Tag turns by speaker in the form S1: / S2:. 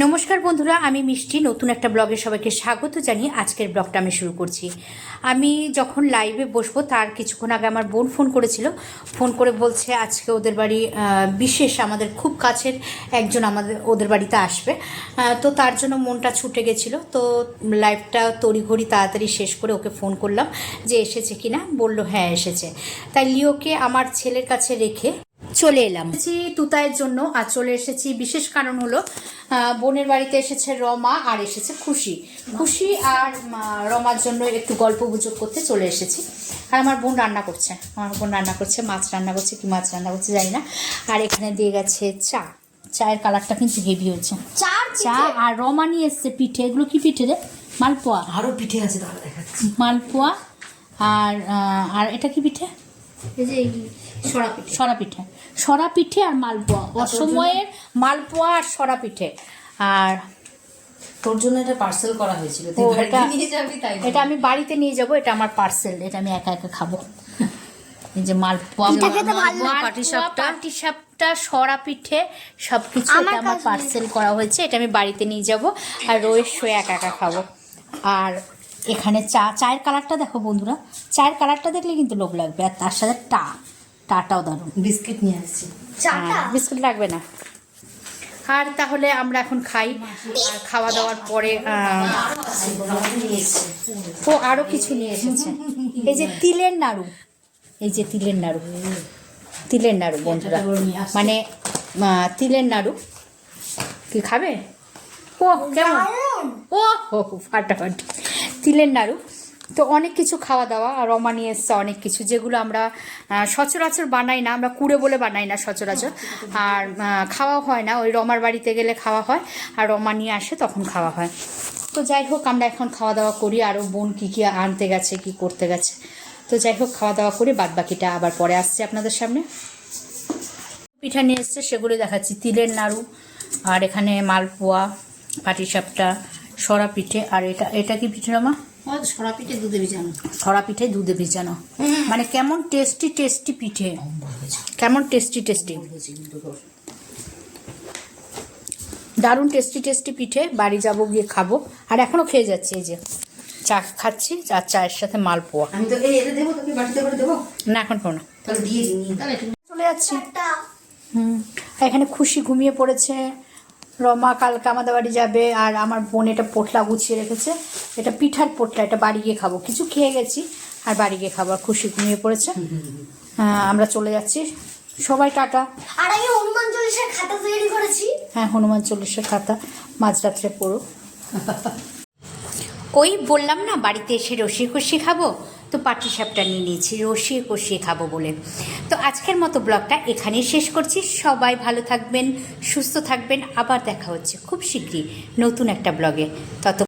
S1: নমস্কার বন্ধুরা, আমি মিষ্টি। নতুন একটা ব্লগে সবাইকে স্বাগত জানিয়ে আজকের ব্লগটা আমি শুরু করছি। আমি যখন লাইভে বসবো, তার কিছুক্ষণ আগে আমার বোন ফোন করেছিল। ফোন করে বলছে, আজকে ওদের বাড়ি বিশেষ আমাদের খুব কাছের একজন আমাদের, ওদের বাড়িতে আসবে। তো তার জন্য মনটা ছুটে গেছিল। তো লাইভটা তড়িঘড়ি তাড়াতাড়ি শেষ করে ওকে ফোন করলাম যে, এসেছে কিনা? বলল হ্যাঁ এসেছে। তাই লিওকে আমার ছেলের কাছে রেখে চলে এলাম। এসেছি তুতায়ের জন্য আর চলে এসেছি। বিশেষ কারণ হলো বোনের বাড়িতে এসেছে রমা আর এসেছে খুশি। খুশি আর রমার জন্য একটু গল্প গুজব করতে চলে এসেছি। আর আমার বোন রান্না করছে। আমার বোন রান্না করছে মাছ রান্না করছে কি মাছ রান্না করছে জানি না। আর এখানে দিয়ে গেছে চা। চায়ের কালারটা কিন্তু হেভি হয়েছে।
S2: চার
S1: চা আর রমা নিয়ে এসছে পিঠে। এগুলো কি পিঠে রে? মালপোয়া।
S3: আরও পিঠে আছে
S1: মালপোয়া আর আর এটা কি পিঠে?
S2: এই যে সরা পিঠে
S1: সরা পিঠে আর মালপোয়া। অসময়ের মালপোয়া আর সরা পিঠে আর
S3: তোর জন্য এটা পার্সেল করা হয়েছিল। তুই বাড়িতে নিয়ে যাবি তাই
S1: এটা আমি বাড়িতে নিয়ে যাব। এটা আমার পার্সেল। এটা আমি একা একা খাব। এই যে মালপোয়া। পাটিসাপটা পাটিসাপটা সরা পিঠে সবকিছু
S2: আমার
S1: এটা আমার পার্সেল করা হয়েছে। এটা আমি বাড়িতে নিয়ে যাব। আর রোয়ের শোয়ে একা একা খাব। আর এখানে চা চায়ের কালারটা দেখো বন্ধুরা। চায়ের কালারটা দেখলে কিন্তু লোভ লাগবে। আর তার সাথে টা। টাটাও দারুণ।
S3: বিস্কিট নিয়ে আসছি।
S2: চাটা?
S1: হ্যাঁ, বিস্কুট লাগবে না। আর তাহলে আমরা এখন খাই। আর খাওয়া দাওয়ার পরে
S3: নিয়ে এসছি
S1: ও আরও কিছু নিয়ে এসেছে। এই যে তিলের নাড়ু। এই যে তিলের নাড়ু। তিলের নাড়ু বন্ধুরা। মানে তিলের নাড়ু। কি খাবে? ও কেমন? ও হো হো, ফাটাফাটি। তিলের নাড়ু। তো অনেক কিছু খাওয়া দাওয়া আর রমা নিয়ে এসছে অনেক কিছু, যেগুলো আমরা সচরাচর বানাই না, আমরা কুড়ে বলে বানাই না সচরাচর। আর খাওয়া হয় না, ওই রমার বাড়িতে গেলে খাওয়া হয়, আর রমা নিয়ে আসে তখন খাওয়া হয়। তো যাই হোক, আমরা এখন খাওয়া দাওয়া করি আরও বোন কী কী আনতে গেছে, কি করতে গেছে। তো যাই হোক, খাওয়া দাওয়া করে বাদ বাকিটা আবার পরে আসছে আপনাদের সামনে। পিঠা নিয়ে এসছে, সেগুলো দেখাচ্ছি, তিলের নাড়ু, আর এখানে মালপোয়া, পাটিসাপটা, সরা পিঠে, আর এটা এটা কি পিঠে রমা?
S2: সরা পিঠে দুধে ভিজানো।
S1: সরা পিঠে দুধে ভিজানো। মানে কেমন টেস্টি টেস্টি পিঠে? কেমন টেস্টি টেস্টি? দারুণ টেস্টি টেস্টি পিঠে। বাড়ি যাব গিয়ে খাব। আর এখনও খেয়ে যাচ্ছি এই যে চা খাচ্ছি আর চায়ের সাথে মালপোয়া।
S3: আমি তো এই এটা দেবো তোকে বাটিতে করে দেবো?
S1: না এখন কোনো না।
S3: তাহলে দিয়ে দিই।
S2: তাহলে
S1: চলে যাচ্ছি। হুম। আর এখানে খুশি ঘুমিয়ে পড়েছে। রমা কালকে আমাদের বাড়ি যাবে আর আমার বোন এটা পোটলা গুছিয়ে রেখেছে। এটা পিঠার পোটলা এটা বাড়ি গিয়ে খাব। কিছু খেয়ে গেছি আর বাড়ি গিয়ে খাব খুশি ঘুমিয়ে পড়েছে। হ্যাঁ, আমরা চলে যাচ্ছি। সবাই টাটা।
S2: আর আমি হনুমান চল্লিশের খাতা তৈরি করেছি।
S1: হ্যাঁ হনুমান চল্লিশের খাতা মাঝরাত্রে পড়ো। ওই বললাম না বাড়িতে এসে রসিয়ে কষিয়ে খাব? তো পাটি সাপটা নিয়ে নিয়েছি, রসিয়ে কষিয়ে খাব বলে। তো আজকের মতো ব্লগটা এখানেই শেষ করছি। সবাই ভালো থাকবেন, সুস্থ থাকবেন। আবার দেখা হচ্ছে খুব শীঘ্রই নতুন একটা ব্লগে। তত